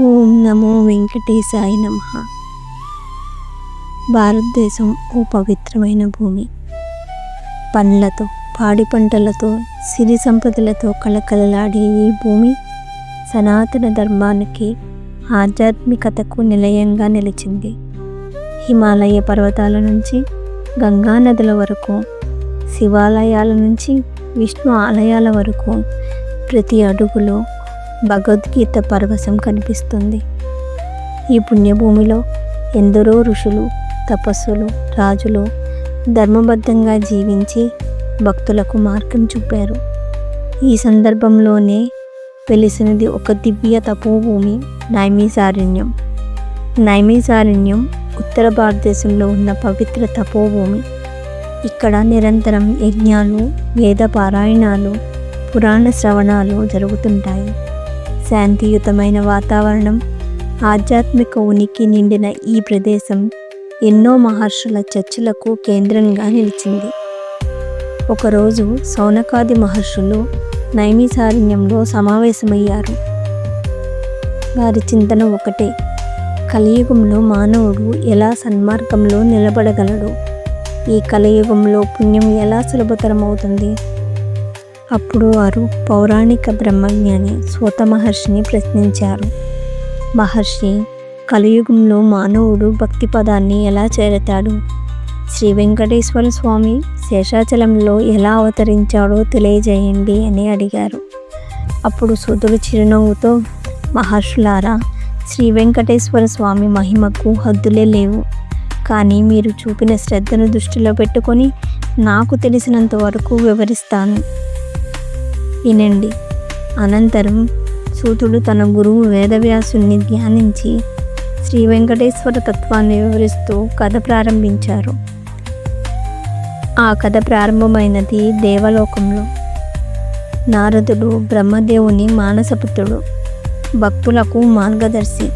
ఓం నమో వెంకటేశాయ నమ. భారతదేశం ఓ పవిత్రమైన భూమి. పండ్లతో పాడి పంటలతో సిరి సంపదలతో కళకళలాడే ఈ భూమి సనాతన ధర్మానికి ఆధ్యాత్మికతకు నిలయంగా నిలిచింది. హిమాలయ పర్వతాల నుంచి గంగా నదుల వరకు శివాలయాల నుంచి విష్ణు ఆలయాల వరకు ప్రతి అడుగులో భగవద్గీత పరవశం కనిపిస్తుంది. ఈ పుణ్యభూమిలో ఎందరో ఋషులు తపస్సులు రాజులు ధర్మబద్ధంగా జీవించి భక్తులకు మార్గం చూపారు. ఈ సందర్భంలోనే వెలిసినది ఒక దివ్య తపోభూమి నైమిసారణ్యం. నైమిసారణ్యం ఉత్తర భారతదేశంలో ఉన్న పవిత్ర తపోభూమి. ఇక్కడ నిరంతరం యజ్ఞాలు వేద పారాయణాలు పురాణ శ్రవణాలు జరుగుతుంటాయి. శాంతియుతమైన వాతావరణం ఆధ్యాత్మిక ఉనికి నిండిన ఈ ప్రదేశం ఎన్నో మహర్షుల చర్చలకు కేంద్రంగా నిలిచింది. ఒకరోజు సౌనకాది మహర్షులు నైమిసారణ్యంలో సమావేశమయ్యారు. వారి చింతన ఒకటే కలియుగంలో మానవుడు ఎలా సన్మార్గంలో నిలబడగలడు? ఈ కలియుగంలో పుణ్యం ఎలా సులభతరం అవుతుంది అప్పుడు వారు పౌరాణిక బ్రహ్మజ్ఞాని సూత మహర్షిని ప్రశ్నించారు. మహర్షి కలియుగంలో మానవుడు భక్తి పదాన్ని ఎలా చేరతాడు? శ్రీ వెంకటేశ్వర స్వామి శేషాచలంలో ఎలా అవతరించాడో తెలియజేయండి అని అడిగారు. అప్పుడు సుతుడు చిరునవ్వుతో మహర్షులారా శ్రీ వెంకటేశ్వర స్వామి మహిమకు హద్దులే లేవు. కానీ మీరు చూపిన శ్రద్ధను దృష్టిలో పెట్టుకొని నాకు తెలిసినంత వరకు వివరిస్తాను. వినండి. అనంతరం సూతుడు తన గురువు వేదవ్యాసుని ధ్యానించి శ్రీ వెంకటేశ్వర తత్వాన్ని వివరిస్తూ కథ ప్రారంభించారు. ఆ కథ ప్రారంభమైనది దేవలోకంలో. నారదుడు బ్రహ్మదేవుని మానసపుత్రుడు భక్తులకు మార్గదర్శి.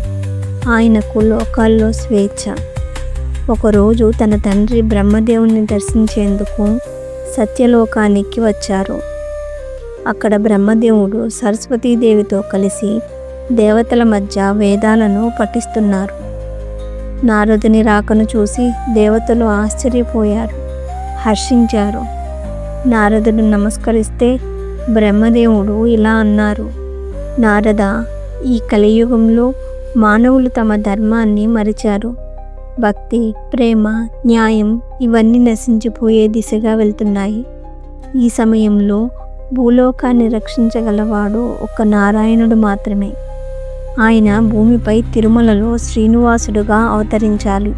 ఆయనకు లోకాల్లో స్వేచ్ఛ. ఒకరోజు తన తండ్రి బ్రహ్మదేవుని దర్శించేందుకు సత్యలోకానికి వచ్చారు. అక్కడ బ్రహ్మదేవుడు సరస్వతీదేవితో కలిసి దేవతల మధ్య వేదాలను పఠిస్తున్నారు. నారదుని రాకను చూసి దేవతలు ఆశ్చర్యపోయారు. హర్షించారు. నారదుడు నమస్కరిస్తే బ్రహ్మదేవుడు ఇలా అన్నారు. నారద ఈ కలియుగంలో మానవులు తమ ధర్మాన్ని మరిచారు. భక్తి ప్రేమ న్యాయం ఇవన్నీ నశించిపోయే దిశగా వెళ్తున్నాయి. ఈ సమయంలో భూలోకాన్ని రక్షించగలవాడు ఒక నారాయణుడు మాత్రమే. ఆయన భూమిపై తిరుమలలో శ్రీనివాసుడుగా అవతరించాలి.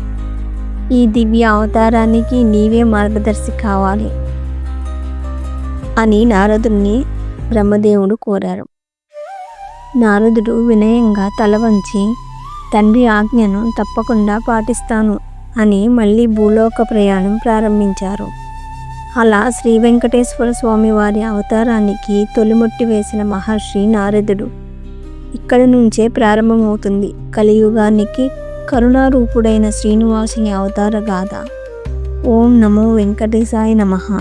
ఈ దివ్య అవతారానికి నీవే మార్గదర్శి కావాలి అని నారదుడిని బ్రహ్మదేవుడు కోరారు. నారదుడు వినయంగా తల వంచి తండ్రి ఆజ్ఞను తప్పకుండా పాటిస్తాను అని మళ్ళీ భూలోక ప్రయాణం ప్రారంభించారు. అలా శ్రీ వెంకటేశ్వర స్వామి వారి అవతారానికి తొలిమొట్టి వేసిన మహర్షి నారదుడు. ఇక్కడ నుంచే ప్రారంభమవుతుంది కలియుగానికి కరుణారూపుడైన శ్రీనివాసుని అవతార గాథ. ఓం నమో వెంకటేశాయ నమః.